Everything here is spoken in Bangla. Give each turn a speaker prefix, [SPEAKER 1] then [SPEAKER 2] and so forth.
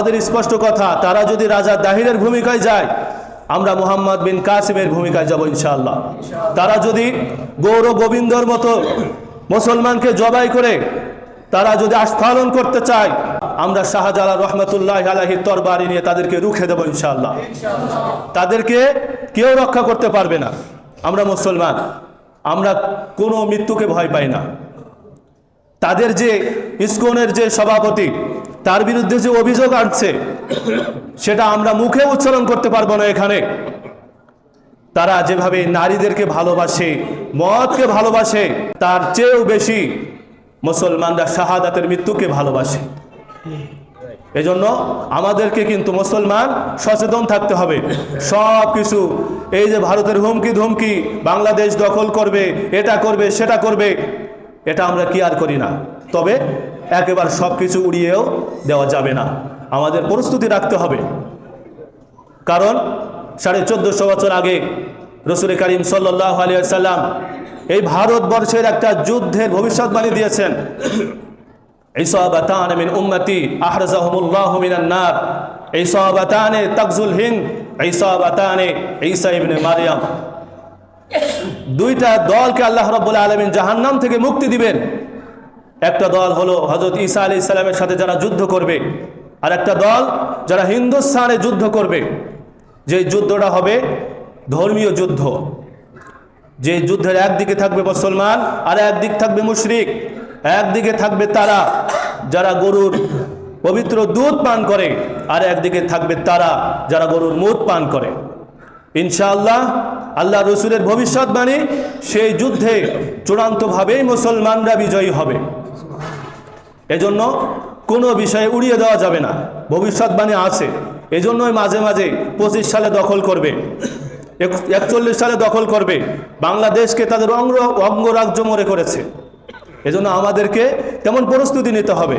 [SPEAKER 1] আমাদের স্পষ্ট কথা, তারা যদি রাজা দাহিরের ভূমিকায় যায়, আমরা মোহাম্মদ বিন কাসিমের ভূমিকায় যাব ইনশাআল্লাহ। তারা যদি গৌর গোবিন্দর মতো মুসলমানকে জবাই করে, তারা যদি আস্ফালন করতে চায়, আমরা শাহজালাল রহমতুল্লাহ আলাহি তরবারি নিয়ে তাদেরকে রুখে দেবো ইনশাআল্লাহ। তাদেরকে কেউ রক্ষা করতে পারবে না। আমরা মুসলমান, আমরা কোনো মৃত্যুকে ভয় পাই না। তাদের যে ইস্কনের যে সভাপতি তার বিরুদ্ধে যে অভিযোগ আনছে সেটা আমরা মুখে উচ্চারণ করতে পারব না এখানে। তারা যেভাবে নারীদেরকে ভালোবাসে, মদকে ভালোবাসে, তার চেয়েও বেশি মুসলমানরা শাহাদাতের মৃত্যুকে ভালোবাসে। এজন্য আমাদেরকে কিন্তু মুসলমান সচেতন থাকতে হবে। সব কিছু এই যে ভারতের হুমকি ধুমকি, বাংলাদেশ দখল করবে, এটা করবে, সেটা করবে এটা আমরা কি আর করি না? তবে একেবারে সব কিছু উড়িয়েও দেওয়া যাবে না। আমাদের প্রস্তুতি রাখতে হবে। কারণ সাড়ে চোদ্দশো বছর আগে রসুল করিম সাল্লাহ আলিয়া সাল্লাম এই ভারতবর্ষের একটা যুদ্ধের ভবিষ্যৎবাণী দিয়েছেন। ইসাবাতান মিন উম্মতি আহরাজাহুমুল্লাহু মিনান নার। ইসাবাতানে তাকজুল হিন্দ ইসাবাতানে ঈসা ইবনে মারইয়াম দুইটা দলকে আল্লাহ রাব্বুল আলামিন জাহান্নাম থেকে মুক্তি দিবেন। একটা দল হলো হযরত ঈসা আলাইহিস সালামের সাথে যারা যুদ্ধ করবে, আর একটা দল যারা হিন্দুস্তানে যুদ্ধ করবে। যে যুদ্ধটা হবে ধর্মীয় যুদ্ধ। যে যুদ্ধের একদিকে থাকবে মুসলমান, আর একদিক থাকবে মুশরিক। একদিকে থাকবে তারা যারা গরুর পবিত্র দুধ পান করে, আর একদিকে থাকবে তারা যারা গরুর মুদ পান করে। ইনশাআল্লাহ আল্লাহ রসুলের ভবিষ্যৎবাণী, সেই যুদ্ধে চূড়ান্তভাবেই মুসলমানরা বিজয়ী হবে। এজন্য কোনো বিষয়ে উড়িয়ে দেওয়া যাবে না। ভবিষ্যৎবাণী আছে। এজন্যই মাঝে মাঝে পঁচিশ সালে দখল করবে এক- একচল্লিশ সালে দখল করবে। বাংলাদেশকে তাদের অঙ্গ, অঙ্গরাজ্য মনে করেছে। এজন্য আমাদেরকে তেমন প্রস্তুতি নিতে হবে।